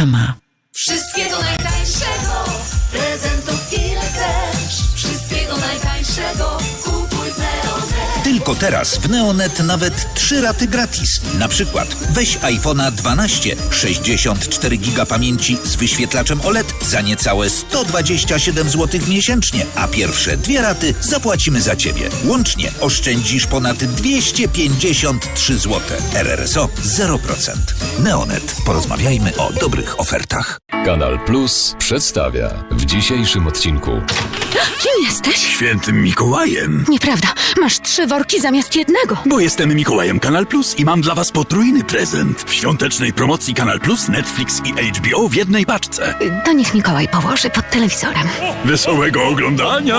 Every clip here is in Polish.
Reklama. Wszystkiego najtańszego, prezentów Tylko teraz w Neonet nawet 3 raty gratis. Na przykład weź iPhone'a 12, 64 giga pamięci z wyświetlaczem OLED za niecałe 127 zł miesięcznie, a pierwsze dwie raty zapłacimy za Ciebie. Łącznie oszczędzisz ponad 253 zł. RRSO 0%. Neonet. Porozmawiajmy o dobrych ofertach. Kanal Plus przedstawia w dzisiejszym odcinku Kim jesteś? Świętym Mikołajem. Nieprawda. Masz trzy worki zamiast jednego. Bo jestem Mikołajem Kanal Plus i mam dla was potrójny prezent. W świątecznej promocji Kanal Plus, Netflix i HBO w jednej paczce. To niech Mikołaj położy pod telewizorem. Wesołego oglądania!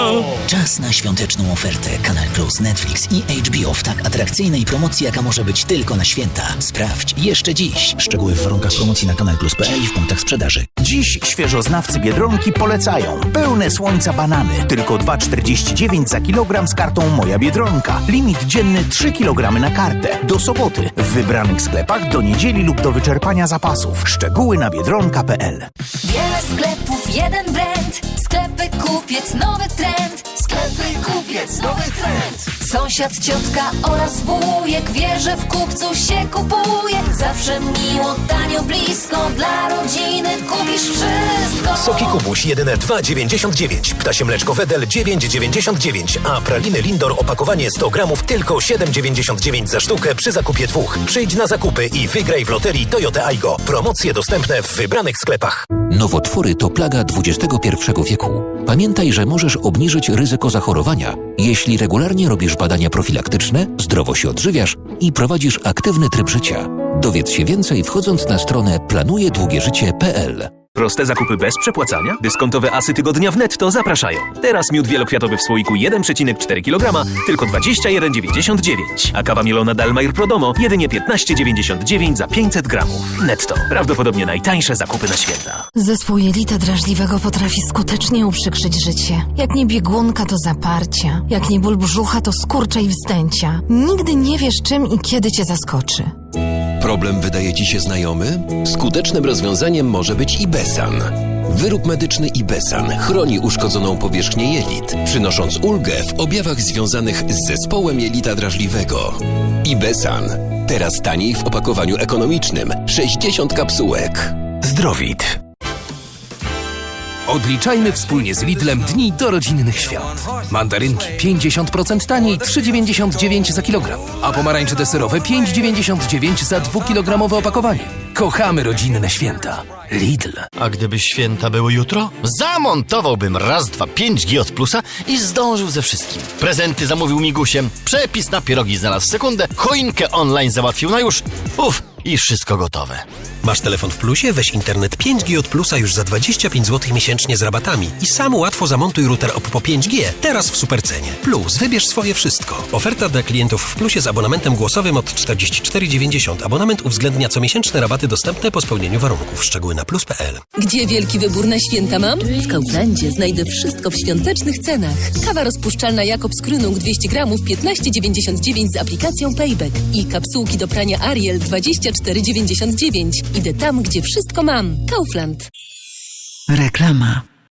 Czas na świąteczną ofertę Kanal Plus, Netflix i HBO w tak atrakcyjnej promocji, jaka może być tylko na święta. Sprawdź jeszcze dziś. Szczegóły w warunkach promocji na kanalplus.pl i w punktach sprzedaży. Dziś świeżoznawcy Biedronki polecają pełne słońca banany. Tylko 2,49 za kilogram z kartą Moja Biedronka. Limit dzienny 3 kg na kartę. Do soboty w wybranych sklepach do niedzieli lub do wyczerpania zapasów. Szczegóły na biedronka.pl Wiele sklepów, jeden brand. Sklepy kupiec, nowy trend. Sklepy kupiec, nowy trend. Sąsiad, ciotka oraz wujek wie, że w kupcu się kupuje. Zawsze miło, tanio, blisko. Dla rodziny kupisz wszystko. Soki Kubuś jedyne 2,99, ptasie mleczko Wedel 9,99, a praliny Lindor opakowanie 100 gramów tylko 7,99 za sztukę przy zakupie dwóch. Przyjdź na zakupy i wygraj w loterii Toyota Aygo. Promocje dostępne w wybranych sklepach. Nowotwory to plaga XXI wieku. Pamiętaj, że możesz obniżyć ryzyko zachorowania, jeśli regularnie robisz badania profilaktyczne, zdrowo się odżywiasz i prowadzisz aktywny tryb życia. Dowiedz się więcej wchodząc na stronę planujedługieżycie.pl. Proste zakupy bez przepłacania? Dyskontowe asy tygodnia w netto zapraszają. Teraz miód wielokwiatowy w słoiku 1,4 kg tylko 21,99, a kawa mielona Dalmair Prodomo jedynie 15,99 za 500 gramów. Netto. Prawdopodobnie najtańsze zakupy na święta. Zespół jelita drażliwego potrafi skutecznie uprzykrzyć życie. Jak nie biegunka, to zaparcia. Jak nie ból brzucha, to skurcze i wzdęcia. Nigdy nie wiesz, czym i kiedy cię zaskoczy. Problem wydaje Ci się znajomy? Skutecznym rozwiązaniem może być Ibesan. Wyrób medyczny Ibesan chroni uszkodzoną powierzchnię jelit, przynosząc ulgę w objawach związanych z zespołem jelita drażliwego. Ibesan. Teraz taniej w opakowaniu ekonomicznym. 60 kapsułek. Zdrowit. Odliczajmy wspólnie z Lidlem dni do rodzinnych świąt. Mandarynki 50% taniej 3,99 za kilogram, a pomarańcze deserowe 5,99 za dwukilogramowe opakowanie. Kochamy rodzinne święta. Lidl. A gdyby święta były jutro? Zamontowałbym raz, dwa, 5G od plusa i zdążył ze wszystkim. Prezenty zamówił migusiem, przepis na pierogi znalazł w sekundę, choinkę online załatwił na już. Uf, i wszystko gotowe. Masz telefon w plusie? Weź internet 5G od plusa już za 25 zł miesięcznie z rabatami i sam łatwo zamontuj router OPPO 5G. Teraz w supercenie. Plus, wybierz swoje wszystko. Oferta dla klientów w plusie z abonamentem głosowym od 44,90. Abonament uwzględnia comiesięczne rabaty dostępne po spełnieniu warunków. Szczegóły na plus.pl. Gdzie wielki wybór na święta mam? W Kauflandzie znajdę wszystko w świątecznych cenach. Kawa rozpuszczalna Jakobs Krynung 200 gramów 15,99 z aplikacją Payback i kapsułki do prania Ariel 24,99. Idę tam, gdzie wszystko mam. Kaufland. Reklama.